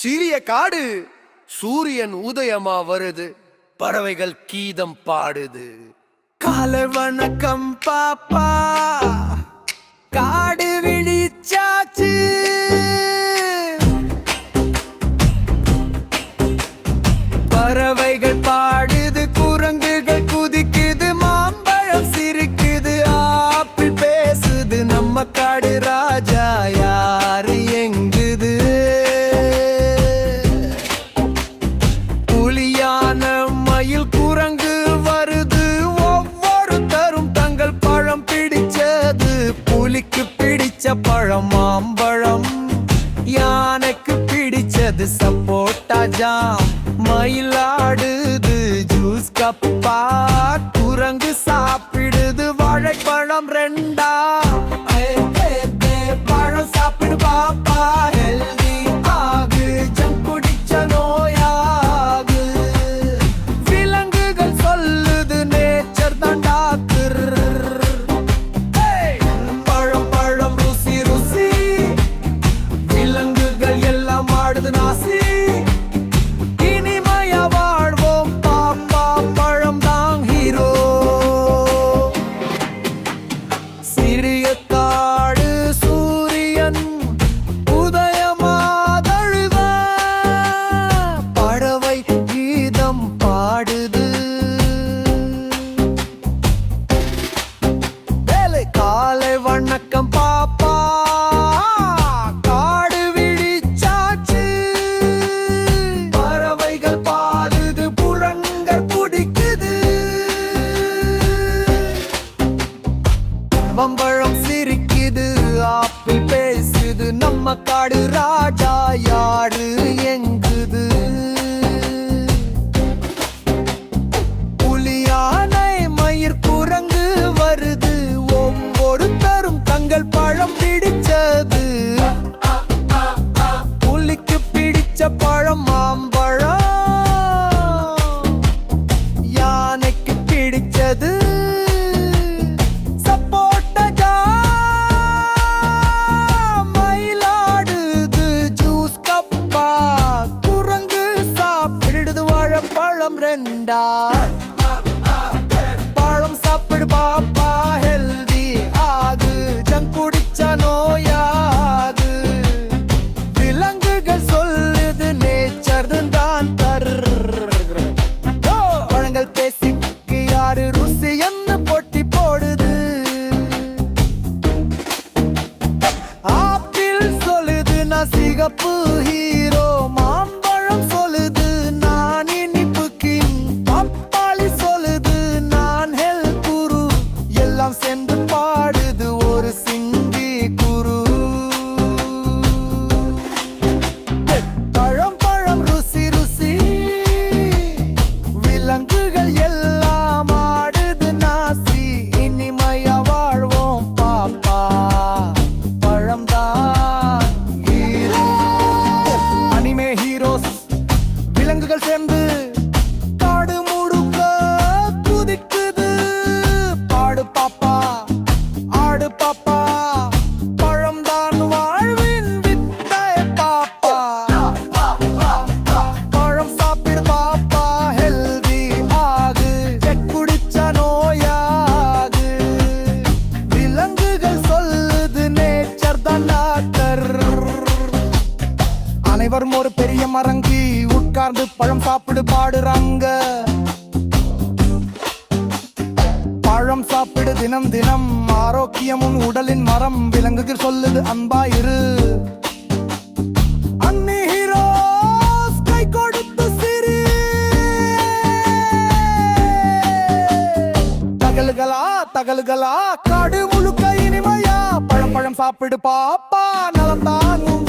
சிறிய காடு சூரியன் உதயமா வருது. பறவைகள் கீதம் பாடுது. காலை வணக்கம் பாப்பா. பழம் மாம்பழம் யானைக்கு பிடிச்சது சப்போட்டா ஜாம். மயிலாடுது ஜூஸ் கப்பா. குரங்கு சாப்பிட்டு மாம்பழம் சிரிக்குது ஆப்பிள் பேசுது நம்ம காடு ராஜா யாரு எங்குது? புலியானை மயிர் குரங்கு வருது ஒவ்வொருத்தரும் தங்கள் பழம் பிடிச்சது. புலிக்கு பிடிச்ச பழம் மாம்பழம் வேண்டா. பழம் சாப்பிடு பாப்பா ஹெல்தி ஆகு. ஜங்க் குடிச்சா நோயாது விலங்குகள் சொல்லுது நேச்சர் தான் தர் பழங்கள் பேசிக்கு யாரு? ருசி என்ன போட்டி போடுது? ஆப்பிள் சொல்லுது நான் சிகப்பு ஹீ அனைவரும் ஒரு பெரிய மரங்கி உட்கார்ந்து பழம் சாப்பிடு பாடுறாங்க. பழம் சாப்பிடு தினம் தினம் ஆரோக்கியமும் உடலின் மரம் விலங்குக்கு சொல்லுது அன்பா இரு. ஹீரோஸ் கை தகலுகளா தகலுகளா காடு முழுக்க இனிமையா? பழம் பழம் சாப்பிடு பாப்பா நலந்தான் தாங்கும்